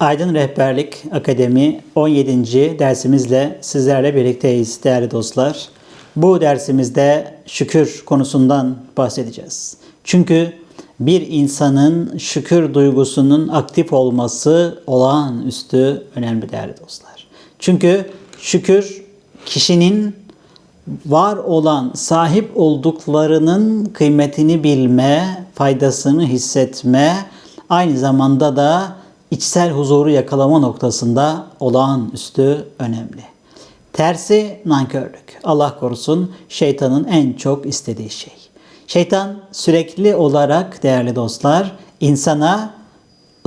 Aydın Rehberlik Akademi 17. dersimizle sizlerle birlikteyiz değerli dostlar. Bu dersimizde şükür konusundan bahsedeceğiz. Çünkü bir insanın şükür duygusunun aktif olması olağanüstü önemli değerli dostlar. Çünkü şükür kişinin var olan sahip olduklarının kıymetini bilme, faydasını hissetme, aynı zamanda da içsel huzuru yakalama noktasında olağanüstü önemli. Tersi nankörlük. Allah korusun şeytanın en çok istediği şey. Şeytan sürekli olarak değerli dostlar insana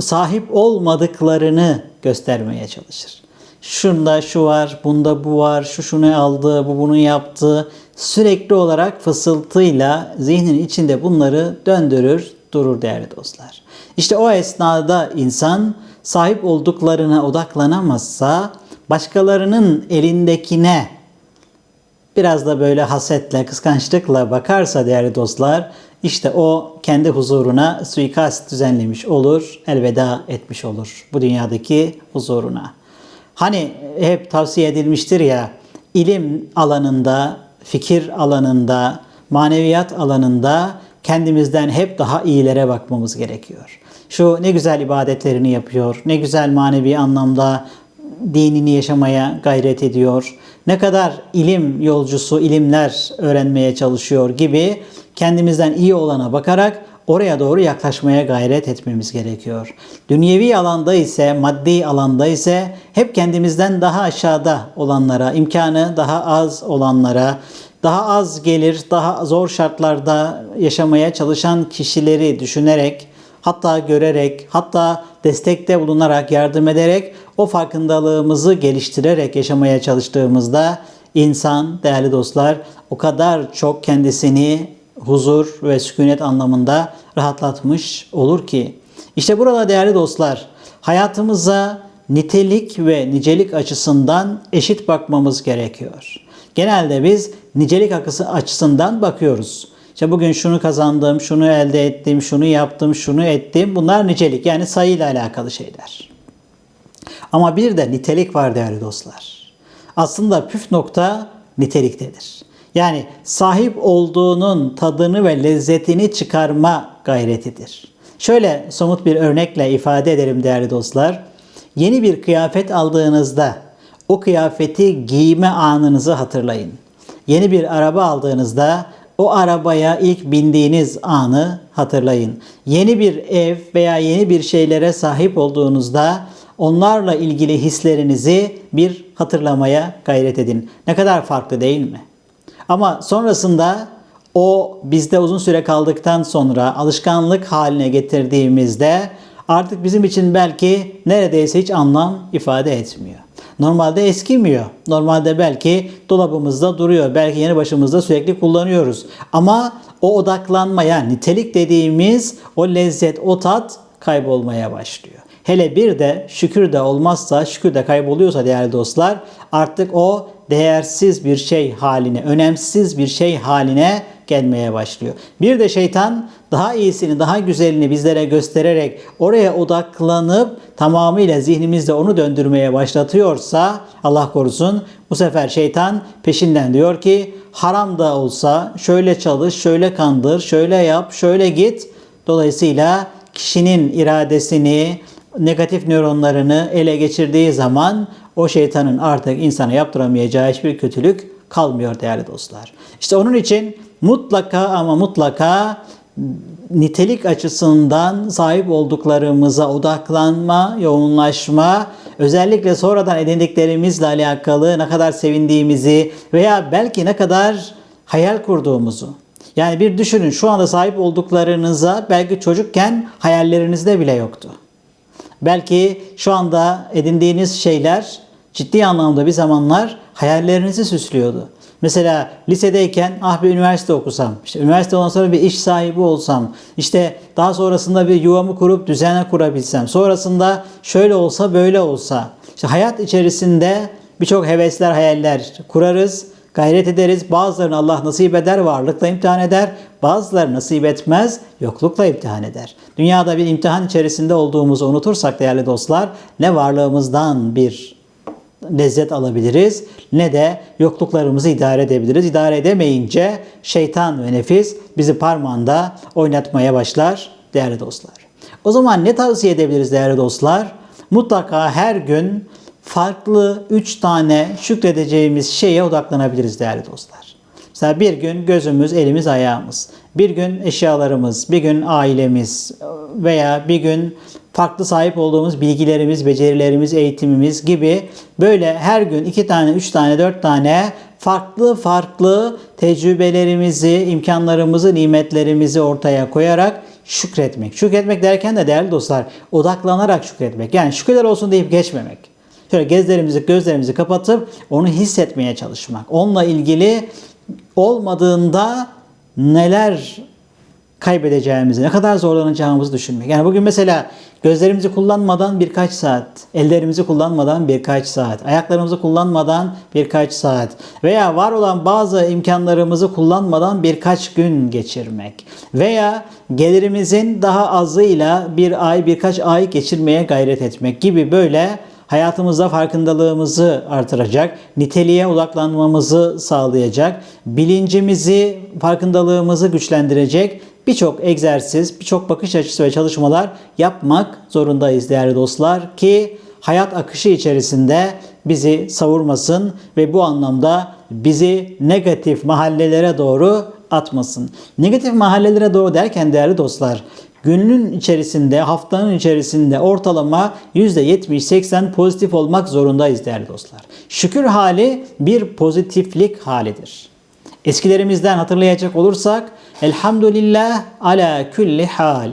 sahip olmadıklarını göstermeye çalışır. Şunda şu var, bunda bu var, şu şunu aldı, bu bunu yaptı. Sürekli olarak fısıltıyla zihnin içinde bunları döndürür, durur değerli dostlar. İşte o esnada insan sahip olduklarına odaklanamazsa başkalarının elindekine biraz da böyle hasetle, kıskançlıkla bakarsa değerli dostlar, işte o kendi huzuruna suikast düzenlemiş olur, elveda etmiş olur bu dünyadaki huzuruna. Hani hep tavsiye edilmiştir ya, ilim alanında, fikir alanında, maneviyat alanında kendimizden hep daha iyilere bakmamız gerekiyor. Şu ne güzel ibadetlerini yapıyor, ne güzel manevi anlamda dinini yaşamaya gayret ediyor, ne kadar ilim yolcusu, ilimler öğrenmeye çalışıyor gibi kendimizden iyi olana bakarak oraya doğru yaklaşmaya gayret etmemiz gerekiyor. Dünyevi alanda ise, maddi alanda ise hep kendimizden daha aşağıda olanlara, imkanı daha az olanlara, daha az gelir, daha zor şartlarda yaşamaya çalışan kişileri düşünerek, hatta görerek, hatta destekte bulunarak, yardım ederek o farkındalığımızı geliştirerek yaşamaya çalıştığımızda insan değerli dostlar o kadar çok kendisini huzur ve sükunet anlamında rahatlatmış olur ki. İşte burada değerli dostlar hayatımıza nitelik ve nicelik açısından eşit bakmamız gerekiyor. Genelde biz nicelik açısından bakıyoruz. İşte bugün şunu kazandım, şunu elde ettim, şunu yaptım, şunu ettim. Bunlar nicelik yani sayıyla alakalı şeyler. Ama bir de nitelik var değerli dostlar. Aslında püf nokta niteliktedir. Yani sahip olduğunun tadını ve lezzetini çıkarma gayretidir. Şöyle somut bir örnekle ifade edelim değerli dostlar. Yeni bir kıyafet aldığınızda o kıyafeti giyme anınızı hatırlayın. Yeni bir araba aldığınızda o arabaya ilk bindiğiniz anı hatırlayın. Yeni bir ev veya yeni bir şeylere sahip olduğunuzda onlarla ilgili hislerinizi bir hatırlamaya gayret edin. Ne kadar farklı değil mi? Ama sonrasında o bizde uzun süre kaldıktan sonra alışkanlık haline getirdiğimizde artık bizim için belki neredeyse hiç anlam ifade etmiyor. Normalde eskimiyor. Normalde belki dolabımızda duruyor. Belki yeni başımızda sürekli kullanıyoruz. Ama o odaklanmaya, nitelik dediğimiz o lezzet, o tat kaybolmaya başlıyor. Hele bir de şükür de olmazsa, şükür de kayboluyorsa değerli dostlar artık o değersiz bir şey haline, önemsiz bir şey haline gelmeye başlıyor. Bir de şeytan daha iyisini, daha güzelini bizlere göstererek oraya odaklanıp tamamıyla zihnimizde onu döndürmeye başlatıyorsa Allah korusun bu sefer şeytan peşinden diyor ki haram da olsa şöyle çalış, şöyle kandır, şöyle yap, şöyle git. Dolayısıyla kişinin iradesini, negatif nöronlarını ele geçirdiği zaman o şeytanın artık insana yaptıramayacağı hiçbir kötülük kalmıyor değerli dostlar. İşte onun için mutlaka ama mutlaka nitelik açısından sahip olduklarımıza odaklanma, yoğunlaşma, özellikle sonradan edindiklerimizle alakalı ne kadar sevindiğimizi veya belki ne kadar hayal kurduğumuzu. Yani bir düşünün şu anda sahip olduklarınıza belki çocukken hayallerinizde bile yoktu. Belki şu anda edindiğiniz şeyler ciddi anlamda bir zamanlar hayallerinizi süslüyordu. Mesela lisedeyken ah bir üniversite okusam, işte üniversite ondan sonra bir iş sahibi olsam, işte daha sonrasında bir yuvamı kurup düzene kurabilsem, sonrasında şöyle olsa böyle olsa. İşte hayat içerisinde birçok hevesler, hayaller kurarız gayret ederiz. Bazılarını Allah nasip eder, varlıkla imtihan eder. Bazıları nasip etmez, yoklukla imtihan eder. Dünyada bir imtihan içerisinde olduğumuzu unutursak değerli dostlar, ne varlığımızdan bir lezzet alabiliriz ne de yokluklarımızı idare edebiliriz. İdare edemeyince şeytan ve nefis bizi parmağında oynatmaya başlar değerli dostlar. O zaman ne tavsiye edebiliriz değerli dostlar? Mutlaka her gün farklı 3 tane şükredeceğimiz şeye odaklanabiliriz değerli dostlar. Mesela bir gün gözümüz, elimiz, ayağımız. Bir gün eşyalarımız, bir gün ailemiz veya bir gün farklı sahip olduğumuz bilgilerimiz, becerilerimiz, eğitimimiz gibi böyle her gün iki tane, üç tane, dört tane farklı farklı tecrübelerimizi, imkanlarımızı, nimetlerimizi ortaya koyarak şükretmek. Şükretmek derken de değerli dostlar odaklanarak şükretmek. Yani şükürler olsun deyip geçmemek. Şöyle gözlerimizi gözlerimizi kapatıp onu hissetmeye çalışmak. Onunla ilgili olmadığında neler kaybedeceğimizi, ne kadar zorlanacağımızı düşünmek. Yani bugün mesela gözlerimizi kullanmadan birkaç saat, ellerimizi kullanmadan birkaç saat, ayaklarımızı kullanmadan birkaç saat veya var olan bazı imkanlarımızı kullanmadan birkaç gün geçirmek veya gelirimizin daha azıyla bir ay, birkaç ay geçirmeye gayret etmek gibi böyle hayatımızda farkındalığımızı artıracak, niteliğe odaklanmamızı sağlayacak, bilincimizi, farkındalığımızı güçlendirecek birçok egzersiz, birçok bakış açısı ve çalışmalar yapmak zorundayız değerli dostlar ki hayat akışı içerisinde bizi savurmasın ve bu anlamda bizi negatif mahallelere doğru atmasın. Negatif mahallelere doğru derken değerli dostlar günün içerisinde, haftanın içerisinde ortalama %70-80 pozitif olmak zorundayız değerli dostlar. Şükür hali bir pozitiflik halidir. Eskilerimizden hatırlayacak olursak Elhamdülillah ala külli hal.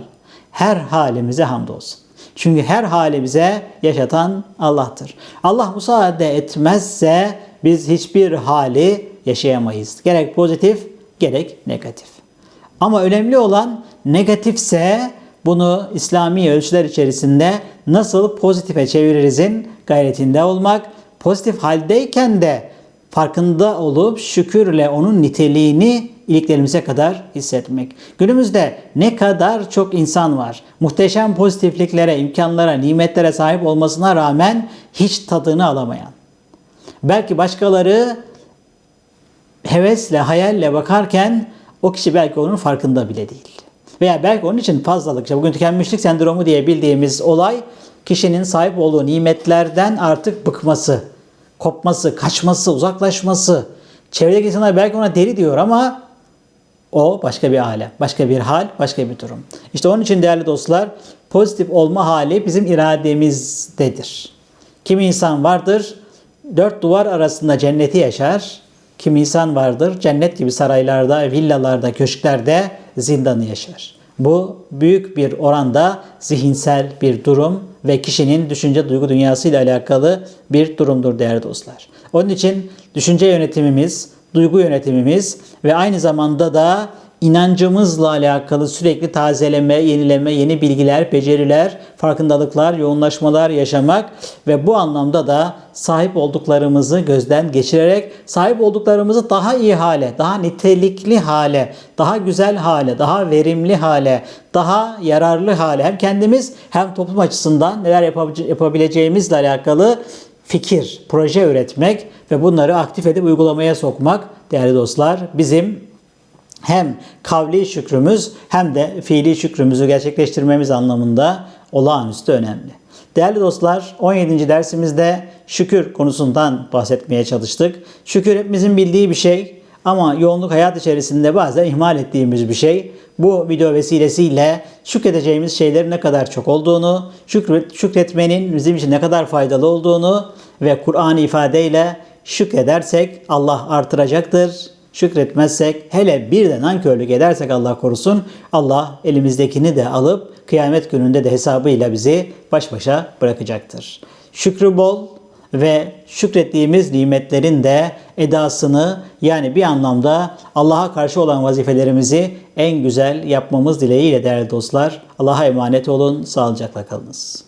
Her halimize hamdolsun. Çünkü her halimize yaşatan Allah'tır. Allah müsaade etmezse biz hiçbir hali yaşayamayız. Gerek pozitif gerek negatif. Ama önemli olan negatifse bunu İslami ölçüler içerisinde nasıl pozitife çeviririzin gayretinde olmak. Pozitif haldeyken de farkında olup şükürle onun niteliğini iliklerimize kadar hissetmek. Günümüzde ne kadar çok insan var. Muhteşem pozitifliklere, imkanlara, nimetlere sahip olmasına rağmen hiç tadını alamayan. Belki başkaları hevesle, hayalle bakarken o kişi belki onun farkında bile değil. Veya belki onun için fazlalık, işte bugün tükenmişlik sendromu diye bildiğimiz olay kişinin sahip olduğu nimetlerden artık bıkması, kopması, kaçması, uzaklaşması. Çevredeki insanlar belki ona deli diyor ama o başka bir alem, başka bir hal, başka bir durum. İşte onun için değerli dostlar pozitif olma hali bizim irademizdedir. Kimi insan vardır dört duvar arasında cenneti yaşar. Kimi insan vardır cennet gibi saraylarda, villalarda, köşklerde zindanı yaşar. Bu büyük bir oranda zihinsel bir durum ve kişinin düşünce duygu dünyası ile alakalı bir durumdur değerli dostlar. Onun için düşünce yönetimimiz, duygu yönetimimiz ve aynı zamanda da inancımızla alakalı sürekli tazeleme, yenileme, yeni bilgiler, beceriler, farkındalıklar, yoğunlaşmalar yaşamak ve bu anlamda da sahip olduklarımızı gözden geçirerek sahip olduklarımızı daha iyi hale, daha nitelikli hale, daha güzel hale, daha verimli hale, daha yararlı hale hem kendimiz hem toplum açısından neler yapabileceğimizle alakalı fikir, proje üretmek ve bunları aktif edip uygulamaya sokmak değerli dostlar bizim hem kavli şükrümüz hem de fiili şükrümüzü gerçekleştirmemiz anlamında olağanüstü önemli. Değerli dostlar 17. dersimizde şükür konusundan bahsetmeye çalıştık. Şükür hepimizin bildiği bir şey ama yoğunluk hayat içerisinde bazen ihmal ettiğimiz bir şey. Bu video vesilesiyle şükredeceğimiz şeylerin ne kadar çok olduğunu, şükret, şükretmenin bizim için ne kadar faydalı olduğunu ve Kur'an ifadeyle şükredersek Allah artıracaktır. Şükretmezsek hele bir de nankörlük edersek Allah korusun Allah elimizdekini de alıp kıyamet gününde de hesabıyla bizi baş başa bırakacaktır. Şükrü bol ve şükrettiğimiz nimetlerin de edasını yani bir anlamda Allah'a karşı olan vazifelerimizi en güzel yapmamız dileğiyle değerli dostlar. Allah'a emanet olun, sağlıcakla kalınız.